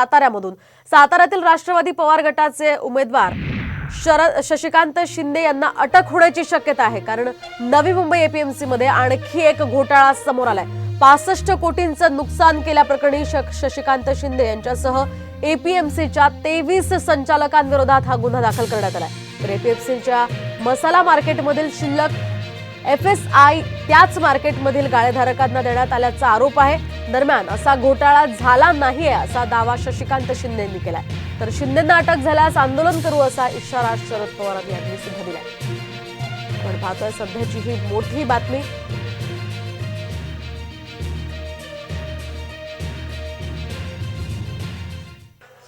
साताऱ्यामधून. साताऱ्यातील राष्ट्रवादी पवार गटाचे उमेदवार शरद शशिकांत शिंदे यांना अटक होण्याची शक्यता आहे. कारण नवी मुंबई एपीएमसी मध्ये आणखी एक घोटाळा समोर आलाय. पासष्ट कोटींचं नुकसान केल्याप्रकरणी शशिकांत शिंदे यांच्यासह एपीएमसीच्या तेवीस संचालकांविरोधात हा गुन्हा दाखल करण्यात आलाय. तर एपीएमसीच्या मसाला मार्केटमधील शिल्लक एफ एस आय त्याच मार्केटमधील गाळेधारकांना देण्यात आल्याचा आरोप आहे. दरम्यान असा घोटाळा झाला नाहीये असा दावा शशिकांत शिंदे यांनी केलाय. तर शिंदेंना अटक झाल्यास आंदोलन करू असा इशारा शरद पवार यांनी सुद्धा दिलाय. पण पाहतोय सध्याची ही मोठी बातमी.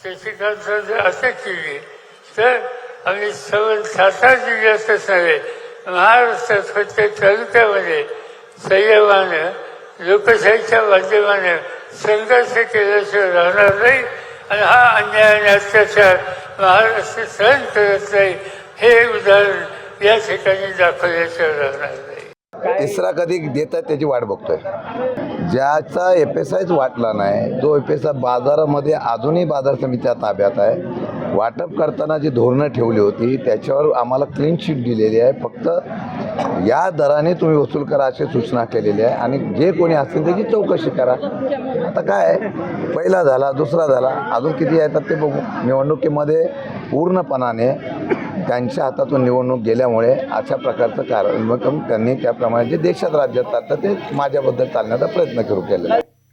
शशिकांत जर असं केली तर आम्ही सर्व सातारा जिल्ह्यात नव्हे महाराष्ट्रात प्रत्येक तालुक्यामध्ये संयमानं लोकशाहीच्या माध्यमाने संघर्ष केल्याशिवाय राहणार नाही. आणि हा अन्याय आणि अत्याचार महाराष्ट्र सहन करत नाही. हे उदाहरण या ठिकाणी दाखवल्याशिवाय राहणार नाही. तिसरा कधी देतात त्याची वाट बघतोय. ज्याचा एफ एस आयच वाटला नाही जो एफ एस आय बाजारामध्ये अजूनही बाजार समित्या ताब्यात आहे. वाटप करताना जी धोरणं ठेवली होती त्याच्यावर आम्हाला क्लीन शीट दिलेली आहे. फक्त या दराने तुम्ही वसूल करा अशी सूचना केलेली आहे. आणि जे कोणी असतील त्याची चौकशी करा. आता काय आहे, पहिला झाला दुसरा झाला. अजून किती येतात ते बघू. निवडणुकीमध्ये पूर्णपणाने त्यांच्या हातातून निवडणूक गेल्यामुळे अशा प्रकारचं कार्यक्रम त्यांनी त्याप्रमाणे जे देशात राज्यात चालतं ते माझ्याबद्दल चालण्याचा प्रयत्न करू केलेला आहे.